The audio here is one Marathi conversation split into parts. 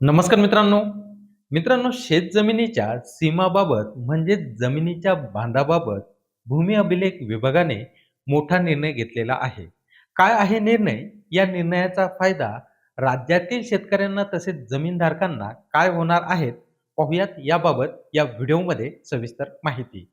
नमस्कार मित्रांनो. मित्रांनो शेतजमिनीच्या सीमाबाबत म्हणजे जमिनीच्या बांधाबाबत भूमी अभिलेख विभागाने मोठा निर्णय घेतलेला आहे. काय आहे निर्णय? या निर्णयाचा फायदा राज्यातील शेतकऱ्यांना तसेच जमीनधारकांना काय होणार आहेत? पाहुयात याबाबत या व्हिडिओमध्ये सविस्तर माहिती.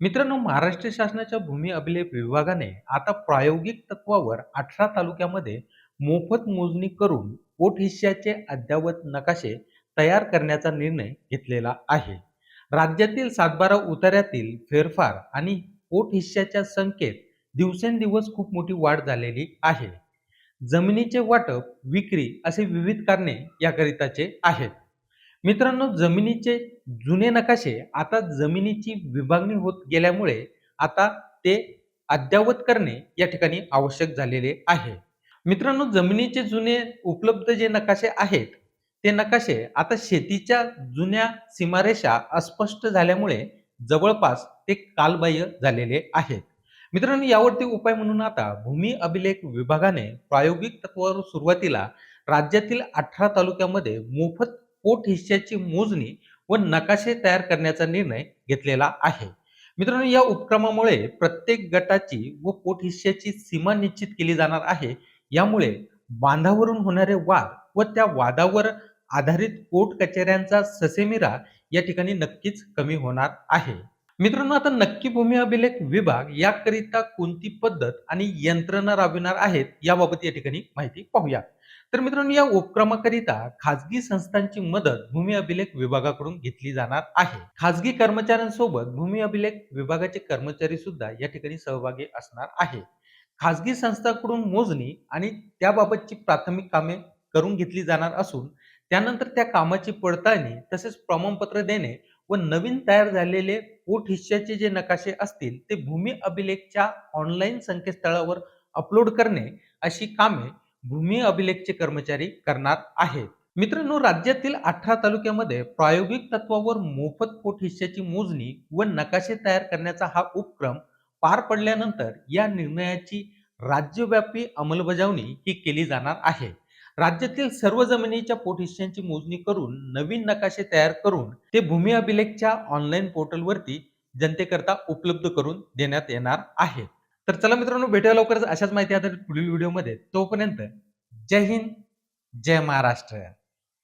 मित्रांनो महाराष्ट्र शासनाच्या भूमी अभिलेख विभागाने आता प्रायोगिक तत्वावर अठरा तालुक्यामध्ये मोफत मोजणी करून पोटहिश्श्याचे अद्ययावत नकाशे तयार करण्याचा निर्णय घेतलेला आहे. राज्यातील सातबारा उतार्यातील फेरफार आणि पोटहिश्श्याच्या संख्येत दिवसेंदिवस खूप मोठी वाढ झालेली आहे. जमिनीचे वाटप विक्री असे विविध कारणे याकरिताचे आहेत. मित्रांनो जमिनीचे जुने नकाशे आता जमिनीची विभागणी होत गेल्यामुळे आता ते अद्ययावत करणे या ठिकाणी आवश्यक झालेले आहे. मित्रांनो जमिनीचे जुने उपलब्ध जे नकाशे आहेत ते नकाशे आता शेतीच्या जुन्या सीमारेषा अस्पष्ट झाल्यामुळे जवळपास ते कालबाह्य झालेले आहेत. मित्रांनो यावरती उपाय म्हणून आता भूमी अभिलेख विभागाने प्रायोगिक तत्वावर सुरुवातीला राज्यातील अठरा तालुक्यामध्ये मोफत पोट हिश्श्याची मोजणी व नकाशे तयार करण्याचा निर्णय घेतलेला आहे. मित्रांनो या उपक्रमामुळे प्रत्येक गटाची व पोट हिश्श्याची सीमा निश्चित केली जाणार आहे यामुळे बांधावरून होणारे वाद व त्या वादावर आधारित कोर्ट कचेऱ्यांचा ससेमिरा या ठिकाणी नक्कीच कमी होणार आहे. मित्रांनो आता नक्की भूमी अभिलेख विभाग याकरिता कोणती पद्धत आणि यंत्रणा राबविणार आहेत याबाबत या ठिकाणी माहिती पाहूया. तर मित्रांनो या उपक्रमाकरिता खाजगी संस्थांची मदत भूमी अभिलेख विभागाकडून घेतली जाणार आहे. खाजगी कर्मचाऱ्यांसोबत भूमी अभिलेख विभागाचे कर्मचारी सुद्धा या ठिकाणी सहभागी असणार आहे. खाजगी संस्थांकडून मोजणी आणि त्याबाबतची प्राथमिक कामे करून घेतली जाणार असून त्यानंतर त्या कामाची पडताळणी तसेच प्रमाणपत्र देणे व नवीन तयार झालेले पोट हिश्श्याचे जे नकाशे असतील ते भूमी अभिलेखच्या ऑनलाईन संकेतस्थळावर अपलोड करणे अशी कामे भूमी अभिलेखचे कर्मचारी करणार आहेत. मित्रांनो राज्यातील अठरा तालुक्यामध्ये प्रायोगिक तत्वावर मोफत पोट हिश्श्याची मोजणी व नकाशे तयार करण्याचा हा उपक्रम पार पडल्यानंतर या निर्णयाची राज्यव्यापी अंमलबजावणी ही केली जाणार आहे. राज्यातील सर्व जमिनीच्या पोटहिश्श्यांची मोजणी करून नवीन नकाशे तयार करून ते भूमी अभिलेखच्या ऑनलाईन पोर्टलवरती जनतेकरता उपलब्ध करून देण्यात येणार आहे. तर चला मित्रांनो भेटूया लवकरच अशाच माहिती आता पुढील व्हिडिओमध्ये. तोपर्यंत जय हिंद जय महाराष्ट्र.